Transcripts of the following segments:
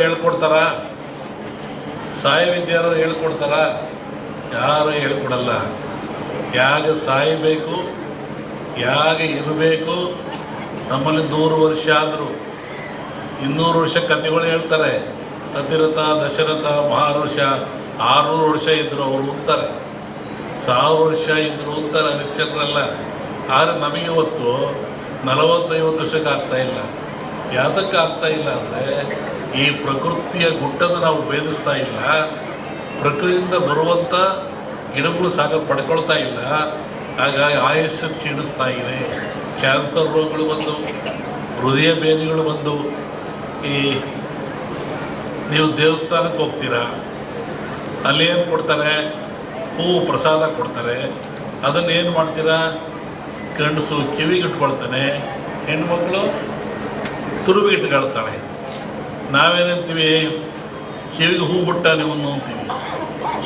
ಹೇಳ್ಕೊಡ್ತಾರ? ಸಾಯ ವಿದ್ಯಾರು ಹೇಳ್ಕೊಡ್ತಾರ? ಯಾರು ಹೇಳ್ಕೊಡಲ್ಲ. ಯಾಗ ಸಾಯಬೇಕು, ಯಾಗ ಇರಬೇಕು, ನಮ್ಮಲ್ಲಿ ನೂರು ವರ್ಷ ಆದರೂ. ಇನ್ನೂರು ವರ್ಷ ಕಥೆಗಳು ಹೇಳ್ತಾರೆ. ಅತಿರಥ, ದಶರಥ ಮಹಾರುಷ ಆರುನೂರು ವರ್ಷ ಇದ್ದರು ಅವರು ಉತ್ತರ ಸಾವಿರ ವರ್ಷ ಇದ್ದರು ಉತ್ತರ ಹರಿಶ್ಚಂದ್ರಲ್ಲ ಆದರೆ ನಮಗೆ ಇವತ್ತು ನಲವತ್ತೈವತ್ತು ವರ್ಷಕ್ಕೆ ಆಗ್ತಾ ಇಲ್ಲ. ಯಾತಕ್ಕೆ ಇಲ್ಲ ಅಂದರೆ ಈ ಪ್ರಕೃತಿಯ ಗುಟ್ಟನ್ನು ನಾವು ಭೇದಿಸ್ತಾ ಇಲ್ಲ, ಪ್ರಕೃತಿಯಿಂದ ಬರುವಂಥ ಗಿಡಗಳು ಸಾಕ ಪಡ್ಕೊಳ್ತಾ ಇಲ್ಲ, ಹಾಗಾಗಿ ಆಯುಷ್ಯ ಕ್ಷೀಣಿಸ್ತಾ ಇದೆ. ಕ್ಯಾನ್ಸರ್ ರೋಗಗಳು ಬಂದು, ಹೃದಯ ಬೇನೆಗಳು ಬಂದು, ಈ ನೀವು ದೇವಸ್ಥಾನಕ್ಕೆ ಹೋಗ್ತೀರಾ, ಅಲ್ಲಿ ಏನು ಕೊಡ್ತಾರೆ? ಹೂವು ಪ್ರಸಾದ ಕೊಡ್ತಾರೆ. ಅದನ್ನು ಏನು ಮಾಡ್ತೀರಾ? ಗಂಡಸು ಕಿವಿಗಿಟ್ಕೊಳ್ತಾನೆ ಹೆಣ್ಮಕ್ಳು ತುರುಬಿಗೆ ಇಟ್ಕೊಳ್ತಾಳೆ ನಾವೇನಂತೀವಿ? ಕಿವಿಗೆ ಹೂ ಬಿಟ್ಟ ನಿಮ್ಮನ್ನು ಅಂತೀವಿ.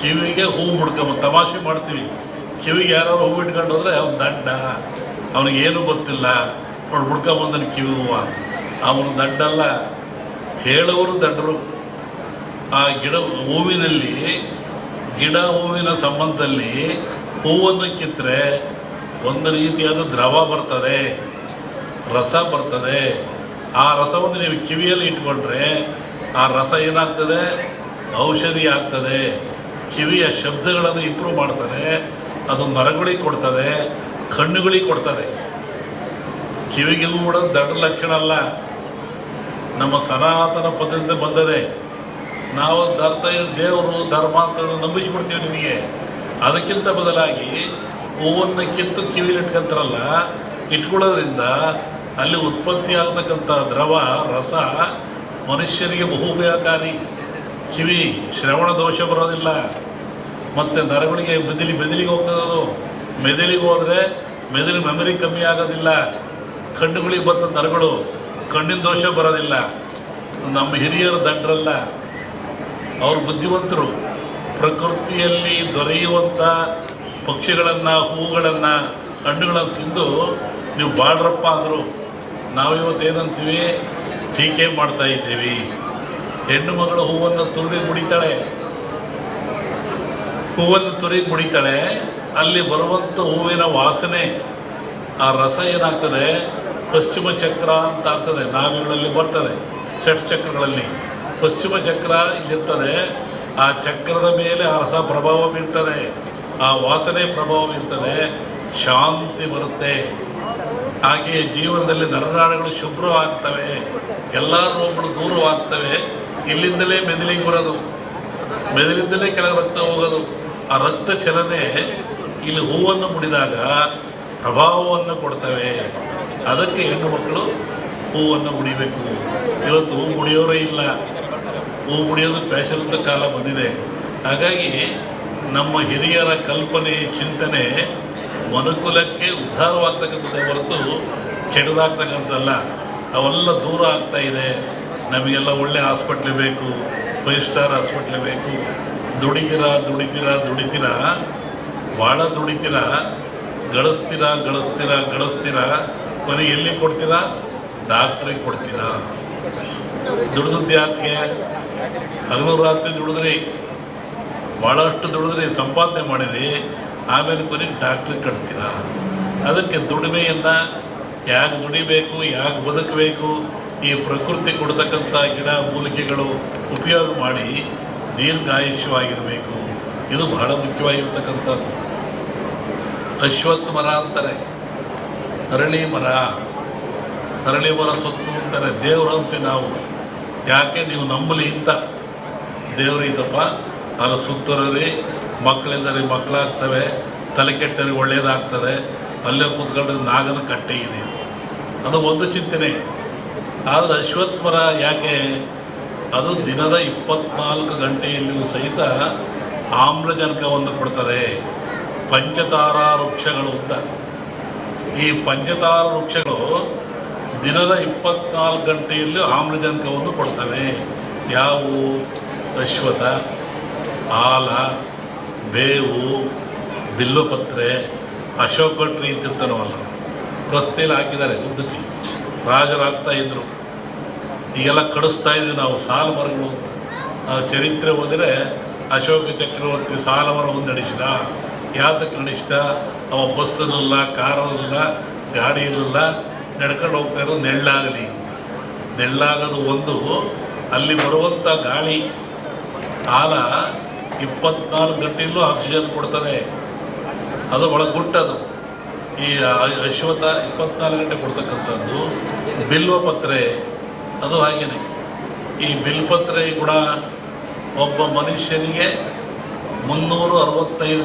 ಕಿವಿಗೆ ಹೂ ಮುಡ್ಕೊಂಬ ತಮಾಷೆ ಮಾಡ್ತೀವಿ. ಕಿವಿಗೆ ಯಾರು ಹೂ ಇಟ್ಕೊಂಡು ಹೋದ್ರೆ ಅವ್ನು ದಂಡ. ಅವನಿಗೆ ಏನು ಗೊತ್ತಿಲ್ಲ. ನೋಡಿ ಹುಡ್ಕೊಂಬಂದನು ಕಿವಿ ಹೂವ. ಅವನು ದಂಡಲ್ಲ ಹೇಳುವರು ದಂಡರು. ಆ ಗಿಡ ಹೂವಿನಲ್ಲಿ, ಗಿಡ ಹೂವಿನ ಸಂಬಂಧದಲ್ಲಿ ಹೂವನ್ನು ಕಿತ್ತರೆ ಒಂದು ರೀತಿಯಾದ ದ್ರವ ಬರ್ತದೆ. ರಸ ಬರ್ತದೆ. ಆ ರಸವನ್ನು ನೀವು ಕಿವಿಯಲ್ಲಿ ಇಟ್ಕೊಂಡ್ರೆ ಆ ರಸ ಏನಾಗ್ತದೆ? ಔಷಧಿ ಆಗ್ತದೆ. ಕಿವಿಯ ಶಬ್ದಗಳನ್ನು ಇಂಪ್ರೂವ್ ಮಾಡ್ತದೆ. ಅದು ನರಗಳಿಗೆ ಕೊಡ್ತದೆ ಕಣ್ಣುಗಳಿಗೆ ಕೊಡ್ತದೆ. ಕಿವಿಗೆ ಕೂಡ ದಡ್ಡ ಲಕ್ಷಣ ಅಲ್ಲ. ನಮ್ಮ ಸನಾತನ ಪದ್ಧತಿಯಿಂದ ಬಂದದೆ. ನಾವು ಧರ್ತ ದೇವರು ಧರ್ಮ ಅಂತ ನಂಬಿಸ್ಬಿಡ್ತೀವಿ ನಿಮಗೆ. ಅದಕ್ಕಿಂತ ಬದಲಾಗಿ ಹೂವನ್ನು ಕಿತ್ತು ಕಿವಿಲಿ ಇಟ್ಕೊಂತಾರಲ್ಲ, ಇಟ್ಕೊಳ್ಳೋದ್ರಿಂದ ಅಲ್ಲಿ ಉತ್ಪತ್ತಿ ಆಗತಕ್ಕಂಥ ದ್ರವ, ರಸ ಮನುಷ್ಯನಿಗೆ ಬಹು ಉಪಯೋಗಕಾರಿ ಕಿವಿ, ಶ್ರವಣ ದೋಷ ಬರೋದಿಲ್ಲ. ಮತ್ತು ನರಗಳಿಗೆ ಮೆದುಳಿ, ಮೆದುಳಿಗೆ ಹೋಗ್ತದೆ ಅದು ಮೆದುಳಿಗೆ ಹೋದರೆ ಮೆದುಳು ಮೆಮರಿ ಕಮ್ಮಿ ಆಗೋದಿಲ್ಲ. ಕಣ್ಣುಗಳಿಗೆ ಬರ್ತದೆ ನರಗಳು, ಕಣ್ಣಿನ ದೋಷ ಬರೋದಿಲ್ಲ. ನಮ್ಮ ಹಿರಿಯರು ದಂಡ್ರಲ್ಲ. ಅವರು ಬುದ್ಧಿವಂತರು. ಪ್ರಕೃತಿಯಲ್ಲಿ ದೊರೆಯುವಂಥ ಪಕ್ಷಿಗಳನ್ನು, ಹೂಗಳನ್ನು, ಹಣ್ಣುಗಳನ್ನು ತಿಂದು ನೀವು ಬಾಳ್ರಪ್ಪ ಅಂದರು. ನಾವಿವತ್ತು ಏನಂತೀವಿ? ಟೀಕೆ ಮಾಡ್ತಾ ಇದ್ದೀವಿ. ಹೆಣ್ಣು ಮಗಳು ಹೂವನ್ನು ತುರುಳಿ ಮುಡಿತಾಳೆ. ಹೂವನ್ನು ತುರಿ ಮುಡಿತಾಳೆ. ಅಲ್ಲಿ ಬರುವಂಥ ಹೂವಿನ ವಾಸನೆ, ಆ ರಸ ಏನಾಗ್ತದೆ? ಪಶ್ಚಿಮ ಚಕ್ರ ಅಂತ ಆಗ್ತದೆ. ನಾವಿಗಳಲ್ಲಿ ಬರ್ತದೆ ಷಟ್ಚಕ್ರಗಳಲ್ಲಿ ಪಶ್ಚಿಮ ಚಕ್ರ ಇಲ್ಲಿರ್ತದೆ. ಆ ಚಕ್ರದ ಮೇಲೆ ಆ ರಸ ಪ್ರಭಾವ ಬೀರ್ತದೆ. ಆ ವಾಸನೆ ಪ್ರಭಾವ ಬೀರ್ತದೆ. ಶಾಂತಿ ಬರುತ್ತೆ. ಹಾಗೆಯೇ ಜೀವನದಲ್ಲಿ ನರನಾಡುಗಳು ಶುಭ್ರವಾಗ್ತವೆ ಎಲ್ಲ ರೋಗಗಳು ದೂರವಾಗ್ತವೆ, ಇಲ್ಲಿಂದಲೇ ಮೆದುಳಿಗೆ ಬರೋದು, ಮೆದುಳಿಂದಲೇ ಕೆಲವು ರಕ್ತ ಹೋಗೋದು, ಆ ರಕ್ತ ಚಲನೆ ಇಲ್ಲಿ ಹೂವನ್ನು ಮುಡಿದಾಗ ಪ್ರಭಾವವನ್ನು ಕೊಡ್ತವೆ. ಅದಕ್ಕೆ ಹೆಣ್ಣು ಮಕ್ಕಳು ಹೂವನ್ನು ಮುಡಿಬೇಕು. ಇವತ್ತು ಹೂ ಮುಡಿಯೋರೇ ಇಲ್ಲ. ಹೂ ಮುಡಿಯೋದು ಫ್ಯಾಷನ್ ಕಾಲ ಬಂದಿದೆ. ಹಾಗಾಗಿ ನಮ್ಮ ಹಿರಿಯರ ಕಲ್ಪನೆ, ಚಿಂತನೆ ಮನುಕುಲಕ್ಕೆ ಉದ್ಧಾರವಾಗ್ತಕ್ಕಂಥದ್ದೇ ಹೊರತು ಕೆಡದಾಗ್ತಕ್ಕಂಥದ್ದಲ್ಲ. ಅವೆಲ್ಲ ದೂರ ಆಗ್ತಾ ಇದೆ. ನಮಗೆಲ್ಲ ಒಳ್ಳೆ ಹಾಸ್ಪಿಟ್ಲ್ ಬೇಕು, ಫೈವ್ ಸ್ಟಾರ್ ಹಾಸ್ಪಿಟ್ಲ್ ಬೇಕು. ದುಡಿತೀರಾ ದುಡಿತೀರಾ ದುಡಿತೀರಾ? ಭಾಳ ದುಡಿತೀರಾ? ಗಳಿಸ್ತೀರಾ ಗಳಿಸ್ತೀರಾ ಗಳಿಸ್ತೀರಾ? ಕೊನೆ ಎಲ್ಲಿ ಕೊಡ್ತೀರಾ? ಡಾಕ್ಟ್ರಿಗೆ ಕೊಡ್ತೀರಾ? ದುಡಿದದ್ದು ಯಾತಿಗೆ ಹಗಲು ರಾತ್ರಿ ದುಡಿದ್ರಿ. ಭಾಳಷ್ಟು ದುಡಿದ್ರಿ. ಸಂಪಾದನೆ ಮಾಡಿರಿ. ಆಮೇಲೆ ಕೊನೆಗೆ ಡಾಕ್ಟ್ರಿಗೆ ಕಟ್ತೀರಾ? ಅದಕ್ಕೆ ದುಡಿಮೆಯಿಂದ ಯಾಕೆ ದುಡಿಬೇಕು, ಯಾಕೆ ಬದುಕಬೇಕು? ಈ ಪ್ರಕೃತಿ ಕೊಡ್ತಕ್ಕಂಥ ಗಿಡ ಮೂಲಿಕೆಗಳು ಉಪಯೋಗ ಮಾಡಿ ದೀರ್ಘಾಯುಷ್ಯವಾಗಿರಬೇಕು. ಇದು ಬಹಳ ಮುಖ್ಯವಾಗಿರ್ತಕ್ಕಂಥದ್ದು. ಅಶ್ವತ್ಥ ಮರ ಅಂತಾರೆ. ಅರಳಿ ಮರ. ಅರಳಿ ಮರ ಸೊತ್ತು ಅಂತಾರೆ. ದೇವರು ಅಂತೀವಿ ನಾವು. ಯಾಕೆ? ನೀವು ನಂಬಲಿ ಇಂಥ ದೇವರು ಇದಪ್ಪ. ಅಲ್ಲ ಸುತ್ತರರಿ ಮಕ್ಕಳಿಂದರಿ ಮಕ್ಕಳಾಗ್ತವೆ, ತಲೆ ಕೆಟ್ಟರಿಗೆ ಒಳ್ಳೆಯದಾಗ್ತದೆ ಅಲ್ಲೇ ಕೂತ್ಕೊಂಡ್ರೆ ನಾಗನ ಕಟ್ಟೆ ಇದೆ ಅದು ಒಂದು ಚಿಂತನೆ. ಆದರೆ ಅಶ್ವತ್ಥರ ಯಾಕೆ, ಅದು ದಿನದ ಇಪ್ಪತ್ನಾಲ್ಕು ಗಂಟೆಯಲ್ಲಿಯೂ ಸಹಿತ ಆಮ್ಲಜನಕವನ್ನು ಕೊಡ್ತದೆ. ಪಂಚತಾರಾ ವೃಕ್ಷಗಳು ಅಂತ. ಈ ಪಂಚತಾರ ವೃಕ್ಷಗಳು ದಿನದ ಇಪ್ಪತ್ನಾಲ್ಕು ಗಂಟೆಯಲ್ಲೂ ಆಮ್ಲಜನಕವನ್ನು ಕೊಡ್ತವೆ. ಯಾವುವು ಅಶ್ವಥ ಆಲ ಬೇವು, ಬಿಲ್ಲುಪತ್ರೆ, ಅಶೋಕ ಟ್ರೀ ಅಂತಿರ್ತಾನವಲ್ಲ ರಸ್ತೆಯಲ್ಲಿ ಹಾಕಿದ್ದಾರೆ ಉದ್ದಕ್ಕೆ. ರಾಜರು ಹಾಕ್ತಾ ಇದ್ರು. ಈಗೆಲ್ಲ ಕಡಿಸ್ತಾ ಇದ್ವಿ ನಾವು, ಸಾಲ ಮರಗಳು ಅಂತ. ನಾವು ಚರಿತ್ರೆ ಹೋದರೆ ಅಶೋಕ ಚಕ್ರವರ್ತಿ ಸಾಲ ಮರವನ್ನು ನಡೆಸಿದ. ಯಾತಕ್ಕೆ ನಡೆಸಿದ? ಅವ ಬಸ್ ಇರಲಿಲ್ಲ, ಕಾರ್ ಇರಲಿಲ್ಲ, ಗಾಡಿ ಇರಲಿಲ್ಲ, ನಡ್ಕೊಂಡು ಹೋಗ್ತಾ ಇರೋ ನೆಳ್ಳಾಗಲಿ ಅಂತ. ನೆಳ್ಳಾಗೋದು ಒಂದು, ಅಲ್ಲಿ ಬರುವಂಥ ಗಾಳಿ ಕಾಲ ಇಪ್ಪತ್ನಾಲ್ಕು ಗಂಟೆಯಲ್ಲೂ ಆಕ್ಸಿಜನ್ ಕೊಡ್ತದೆ. ಅದು ಒಳ ಗುಟ್ಟದು ಈ ಅಶ್ವಥ ಇಪ್ಪತ್ನಾಲ್ಕು ಗಂಟೆ ಕೊಡ್ತಕ್ಕಂಥದ್ದು, ಬಿಲ್ವ ಪತ್ರೆ, ಅದು ಹಾಗೇನೆ. ಈ ಬಿಲ್ಪತ್ರೆ ಕೂಡ ಒಬ್ಬ ಮನುಷ್ಯನಿಗೆ ಮುನ್ನೂರು ಅರವತ್ತೈದು